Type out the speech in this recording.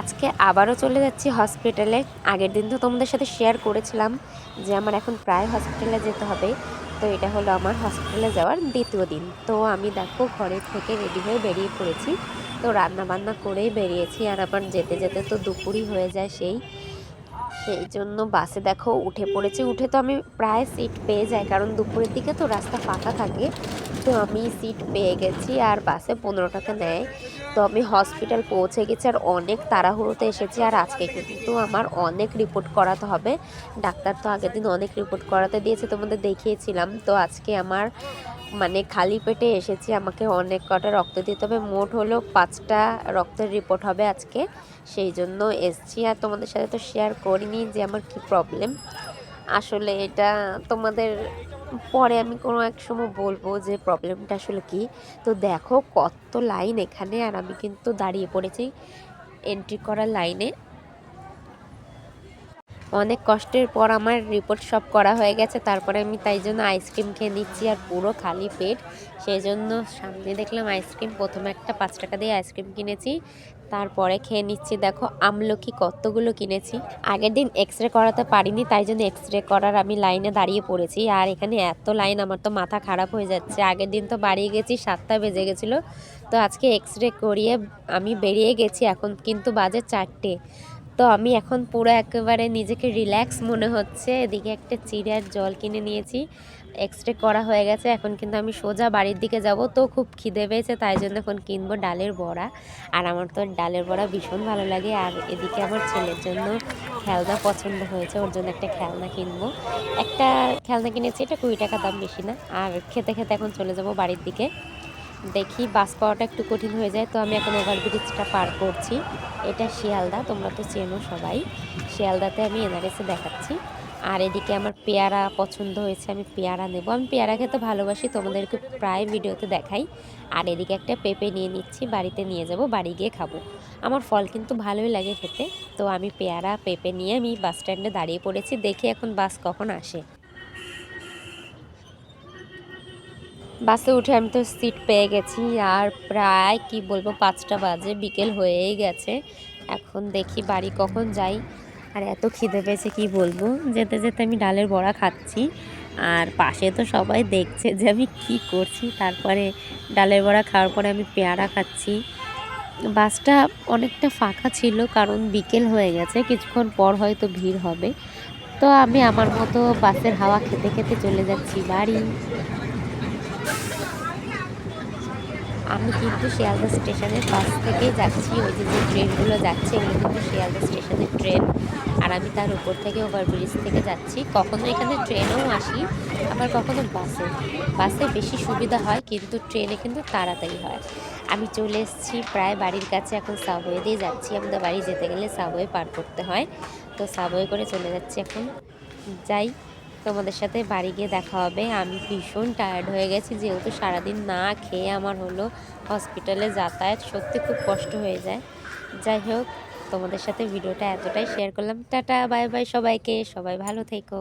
আজকে আবারও চলে যাচ্ছি হসপিটালে আগের দিন তো তোমাদের সাথে শেয়ার করেছিলাম যে আমার এখন প্রায় হসপিটালে যেতে হবে। তো এটা হলো আমার হসপিটালে যাওয়ার দ্বিতীয় দিন। তো আমি দেখো ঘরে থেকে রেডি হয়ে বেরিয়ে পড়েছি। তো রান্না বান্না করেই বেরিয়েছি। আর আমার যেতে যেতে তো দুপুরই হয়ে যায় সেই। সেই জন্য বাসে দেখো উঠে পড়েছি। উঠে তো আমি প্রায় সিট পেয়ে যাই, কারণ দুপুরের দিকে তো রাস্তা ফাঁকা থাকে। তো আমি সিট পেয়ে গেছি আর বাসে পনেরো টাকা নেয়। তো আমি হসপিটাল পৌঁছে গেছি আর অনেক তাড়াহুড়োতে এসেছি। আর আজকে কিন্তু আমার অনেক রিপোর্ট করাতে হবে। ডাক্তার তো আগের দিন অনেক রিপোর্ট করাতে দিয়েছে, তোমাদের দেখিয়েছিলাম। তো আজকে আমার মানে খালি পেটে এসেছি, আমাকে অনেক কটা রক্ত দিতে হবে। মোট হলো পাঁচটা রক্তের রিপোর্ট হবে আজকে, সেই জন্য এসছি। আর তোমাদের সাথে তো শেয়ার করিনি যে আমার কি প্রবলেম আসলে এটা তোমাদের পরে আমি কোনো এক সময় বলব যে প্রবলেমটা আসলে কি। তো দেখো কত লাইন এখানে, আর আমি কিন্তু দাঁড়িয়ে পড়েছি এন্ট্রি করার লাইনে অনেক কষ্টের পর আমার রিপোর্ট সব করা হয়ে গেছে। তারপরে আমি তাই জন্য আইসক্রিম খেয়ে নিচ্ছি আর পুরো খালি পেট। সেই জন্য সামনে দেখলাম আইসক্রিম প্রথমে একটা পাঁচ টাকা দিয়ে আইসক্রিম কিনেছি। তারপরে খেয়ে নিচ্ছি, দেখো আমলকি কতগুলো কিনেছি। আগের দিন এক্স রে করাতে পারিনি, তাই জন্য এক্স রে করার আমি লাইনে দাঁড়িয়ে পড়েছি। আর এখানে এত লাইন আমার তো মাথা খারাপ হয়ে যাচ্ছে। আগের দিন তো বাড়িয়ে গেছি, সাতটা বেজে গেছিল। তো আজকে এক্স রে করিয়ে আমি বেরিয়ে গেছি, এখন কিন্তু বাজে চারটে। তো আমি এখন পুরো একেবারে নিজেকে রিল্যাক্স মনে হচ্ছে। এদিকে একটা চিড়ার জল কিনে নিয়েছি। এক্স করা হয়ে গেছে, এখন কিন্তু আমি সোজা বাড়ির দিকে যাব। তো খুব খিদে পেয়েছে, তাই জন্য এখন কিনবো ডালের বড়া। আর আমার তো ডালের বড়া ভীষণ ভালো লাগে। আর এদিকে আমার ছেলের জন্য খেলনা পছন্দ হয়েছে, ওর জন্য একটা খেলনা কিনবো। একটা খেলনা কিনেছি, এটা কুড়ি টাকা দাম বেশি না। আর খেতে খেতে এখন চলে যাব বাড়ির দিকে। দেখি, বাস পাওয়াটা একটু কঠিন হয়ে যায়, তো আমি এখন ওভারব্রিজটা পার করছি। এটা শিয়ালদা, তোমরা তো চেনো সবাই। শিয়ালদাতে আমি এনআরএসে দেখাচ্ছি। আর এদিকে আমার পেয়ারা পছন্দ হয়েছে, আমি পেয়ারা নেব। আমি পেয়ারা খেতে ভালোবাসি, তোমাদেরকে প্রায় ভিডিওতে দেখাই। আর এদিকে একটা পেঁপে নিয়ে নিচ্ছি, বাড়িতে নিয়ে যাব, বাড়ি গিয়ে খাব। আমার ফল কিন্তু ভালোই লাগে খেতে, তো আমি পেয়ারা, পেঁপে নিয়ে আমি বাস স্ট্যান্ডে দাঁড়িয়ে পড়েছি, দেখি এখন বাস কখন আসে। বাসে উঠে আমি তো সিট পেয়ে গেছি আর প্রায়, কি বলব, পাঁচটা বাজে, বিকেল হয়েই গেছে। এখন দেখি বাড়ি কখন যাই। আর এত খিদে পেয়েছে, কি বলব? যেতে যেতে আমি ডালের বড়া খাচ্ছি। আর পাশে তো সবাই দেখছে যে আমি কি করছি। তারপরে ডালের বড়া খাওয়ার পরে আমি পেয়ারা খাচ্ছি। বাসটা অনেকটা ফাঁকা ছিল, কারণ বিকেল হয়ে গেছে। কিছুক্ষণ পর হয়তো ভিড় হবে। তো আমি আমার মতো বাসের হাওয়া খেতে খেতে চলে যাচ্ছি বাড়ি। আমি কিন্তু শিয়ালদা স্টেশনের পাশ থেকেই যাচ্ছি, ওই যে যে ট্রেনগুলো যাচ্ছে, এগুলো কিন্তু শিয়ালদা স্টেশনের ট্রেন। আর আমি তার উপর থেকে ওভারব্রিজ থেকে যাচ্ছি। কখনো এখানে ট্রেনেও আসি, আবার কখনো বাসে। বাসে বেশি সুবিধা হয়, কিন্তু ট্রেনে কিন্তু তাড়াতাড়ি হয়। আমি চলে এসেছি প্রায় বাড়ির কাছে, এখন সাবওয়ে দিয়ে যাচ্ছি। আমাদের বাড়ি যেতে গেলে সাবওয়ে পার করতে হয়। তো সাবওয়ে করে চলে যাচ্ছি এখন। যাই। তোমাদের সাথে বাড়ি গিয়ে দেখা হবে। আমি ভীষণ টায়ার্ড হয়ে গেছি, যেহেতু সারাদিন না খেয়ে আমার হলো হসপিটালে যাতায়াত সত্যি খুব কষ্ট হয়ে যায়। যাই হোক, তোমাদের সাথে ভিডিওটা এতটাই শেয়ার করলাম। টাটা বাই বাই সবাইকে, সবাই ভালো থেকো।